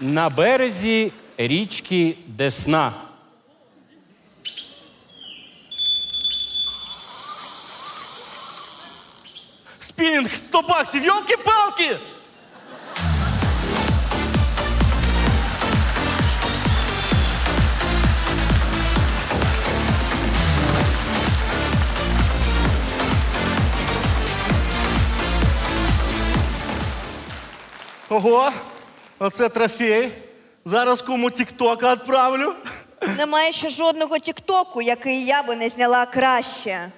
на березі річки Десна. Спінінг 100 баксів, йолки-палки! Ого, оце трофей. Зараз кому тіктока відправлю. Немає ще жодного тіктоку, який я би не зняла краще.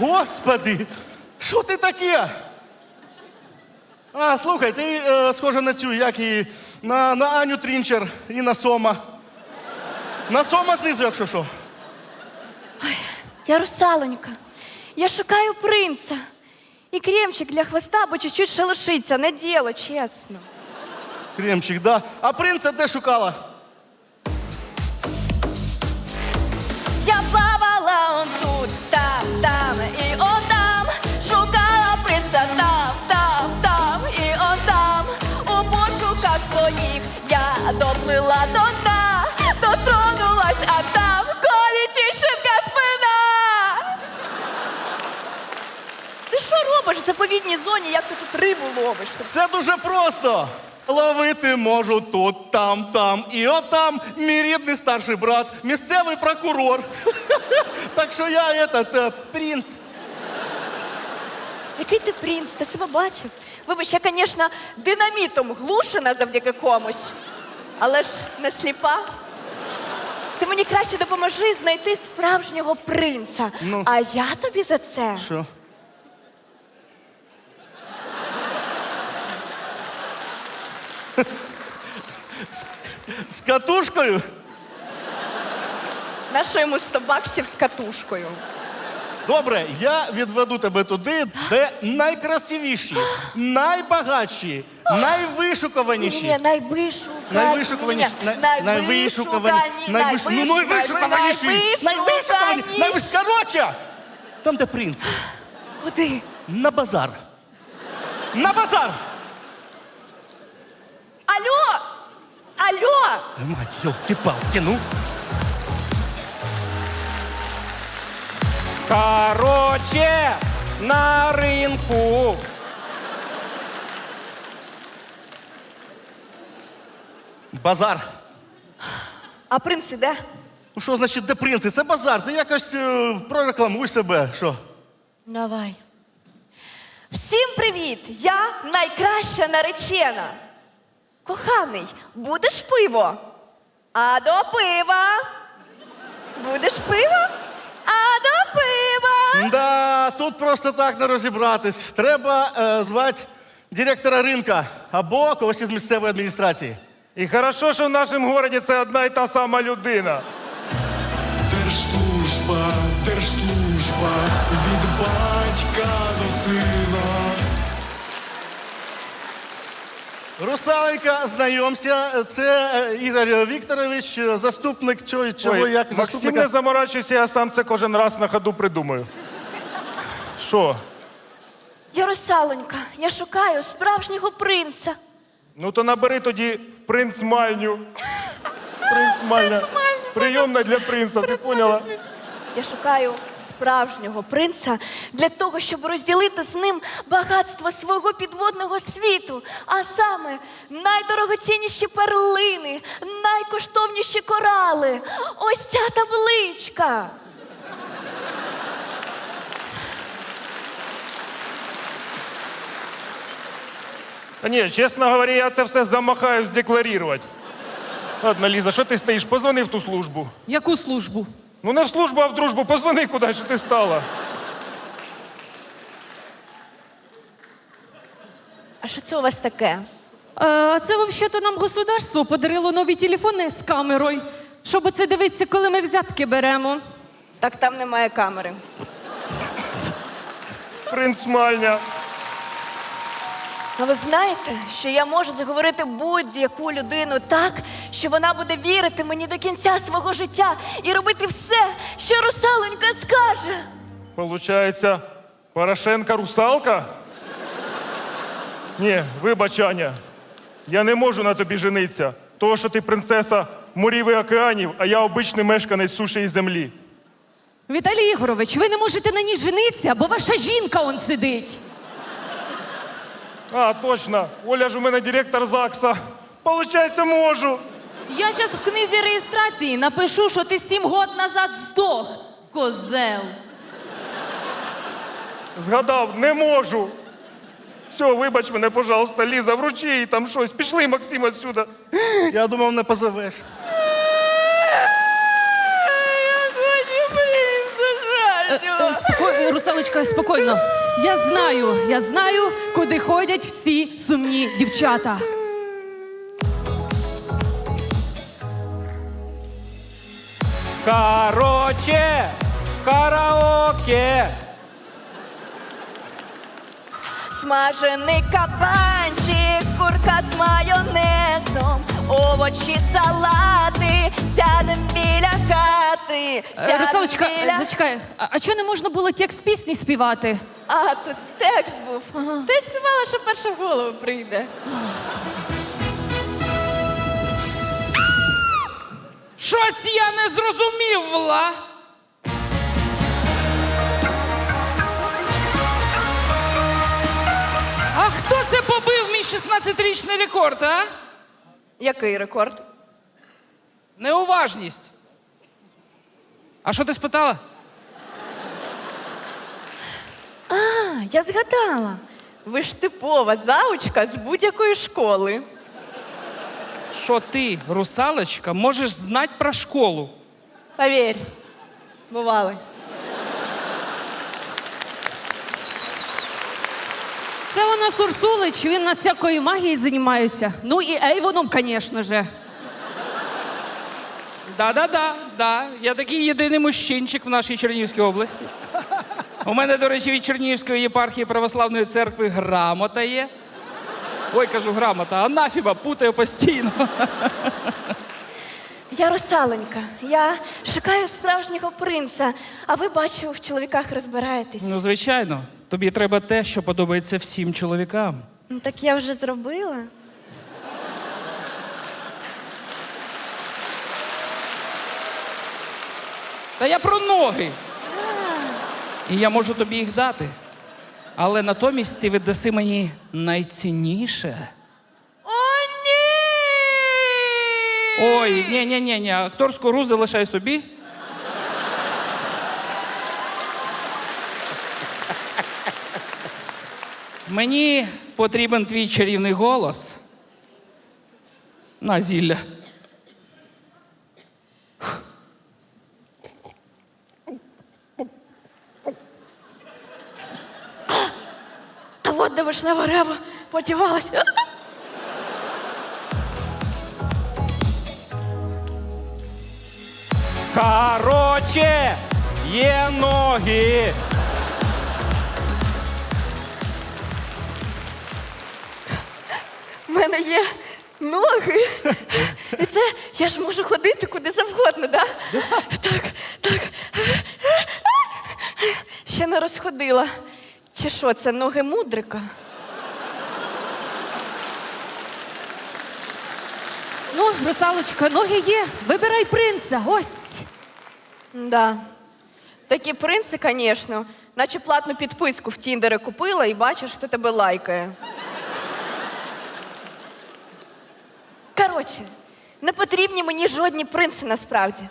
Господи, що ти таке? А, слухай, ти е, схожа на цю, як і на, на Аню Трінчер і на Сома. На Сома знизу, якщо що. Я русалонька. Я шукаю принца. І кремчик для хвоста, бо чуть-чуть шелушиться, не діло, чесно. Кремчик, да. А принца де шукала? Заповідній зоні, як ти тут рибу ловиш? Все дуже просто. Ловити можу тут, там, там і отам. Мій рідний старший брат, місцевий прокурор. Так що я этот, е, принц. Який ти принц, ти себе бачив? Вибач, я, звісно, динамітом глушена завдяки комусь, але ж не сліпа. Ти мені краще допоможи знайти справжнього принца. Ну. А я тобі за це Що? З, катушкою? на що йому 100 баксів з катушкою. Добре, я відведу тебе туди, де найкрасивіші, найбагатші, найвишукуваніші. Ні, найвишукані. Найвишукуваніші, Ні, най- найвишукувані, найвиш- ну, найвишукуваніші, найвишукувані, найвиш... Короче, там, де принц, Куди? на базар. На базар! Мать, елки-палки, ну. Короче, на ринку. Базар. А принц іде? Ну що значить, де принц? Це базар. Ти якось е, прорекламуй себе. Що? Давай. Всім привіт! Я найкраща наречена. Коханий, будеш пиво? А до пива? Будеш пиво? А до пива? Да, тут просто так не розібратись. Треба е, звати директора ринка або когось із місцевої адміністрації. І хорошо, що в нашому городі це одна і та сама людина. Русаленька, знайомся, це е, Ігор Вікторович, заступник чого, чого Ой, як Максим, заступника. не заморачуйся, я сам це кожен раз на ходу придумаю. Що? Я русалонька, я шукаю справжнього принца. Ну то набери тоді принц Мальню. Принц Мальня. Прийомна для принца, ти поняла? Я шукаю справжнього принца для того, щоб розділити з ним багатство свого підводного світу, а саме найдорогоцінніші перлини, найкоштовніші корали. Ось ця табличка. Та ні, чесно говоря, я це все замахаюсь декларувати. Ладно, Ліза, що ти стоїш? Позвони в ту службу. Яку службу? Ну не в службу, а в дружбу. Позвони куди, що ти стала. А що це у вас таке? Е, це взагалі нам государство подарило нові телефони з камерою, щоб це дивитися, коли ми взятки беремо. Так там немає камери. Принц Мальня. А ви знаєте, що я можу заговорити будь-яку людину так, що вона буде вірити мені до кінця свого життя і робити все, що русалонька скаже. Получається, Порошенка русалка? Ні, вибач, Аня. Я не можу на тобі жениться. Того, що ти принцеса морів і океанів, а я обичний мешканець суші і землі. Віталій Ігорович, ви не можете на ній жениться, бо ваша жінка он сидить. А, точно. Оля ж у мене директор ЗАГСа. Получається, можу. Я зараз в книзі реєстрації напишу, що ти сім год назад здох, козел. Згадав, не можу. Все, вибач мене, пожалуйста, Ліза, вручи їй там щось. Пішли, Максим, отсюда. Я думав, не позовеш. Е, Русалочка, спокійно. Я знаю, я знаю, куди ходять всі сумні дівчата. Короче, караоке. Смажений кабанчик, курка з майонезом, овочі, салати, сядем біля хати. Е, Русалочка, е, зачекай, а, а чого не можна було текст пісні співати? А, тут текст був. Ти співала, що перша в голову прийде. Щось я не зрозумів, Вла. А хто це побив мій 16-річний рекорд, а? Який рекорд? Неуважність. А що ти спитала? А, я згадала. Ви ж типова заучка з будь-якої школи. Що ти, русалочка, можеш знати про школу? Повір, бували. Це у нас Урсулич, він на всякої магії займається. Ну і Ейвоном, звісно же. Да-да-да, да. Я такий єдиний мужчинчик в нашій Чернігівській області. У мене, до речі, від Чернігівської єпархії православної церкви грамота є. Ой, кажу, грамота, анафіма, путаю постійно. Я русаленька. Я шукаю справжнього принца, а ви бачу, в чоловіках розбираєтесь. Ну, звичайно, тобі треба те, що подобається всім чоловікам. Ну, так я вже зробила. Та я про ноги. І я можу тобі їх дати. Але натомість ти віддаси мені найцінніше. О, ні! Ой, ні, ні, ні, ні, акторську гру залишай собі. Мені потрібен твій чарівний голос. На зілля. Де вишнева рева подівалась. Короче, є ноги. У мене є ноги. І це я ж можу ходити куди завгодно, да? Так, так. Ще не розходила. Чи що, це ноги мудрика? Ну, Русалочка, ноги є. Вибирай принца. Ось. Да. Такі принци, звісно, наче платну підписку в Тіндері купила і бачиш, хто тебе лайкає. Коротше, не потрібні мені жодні принци насправді.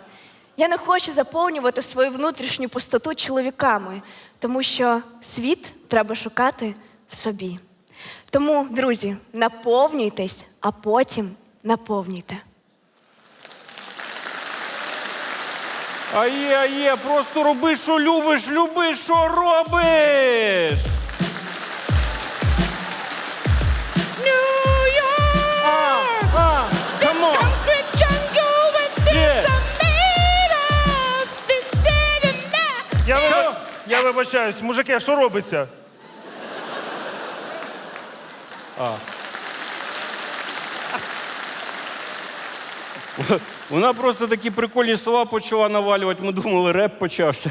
Я не хочу заповнювати свою внутрішню пустоту чоловіками, тому що світ треба шукати в собі. Тому, друзі, наповнюйтесь, а потім наповнюйте. А є, а є, просто роби, що любиш, люби, що робиш. Вибачаюсь, мужики, а що робиться? Вона просто такі прикольні слова почала навалювати. Ми думали, реп почався.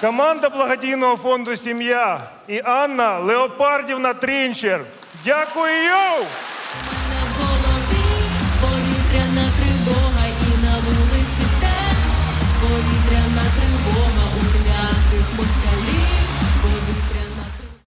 Команда благодійного фонду Сім'я і Анна Леопардівна Трінчер. Дякую!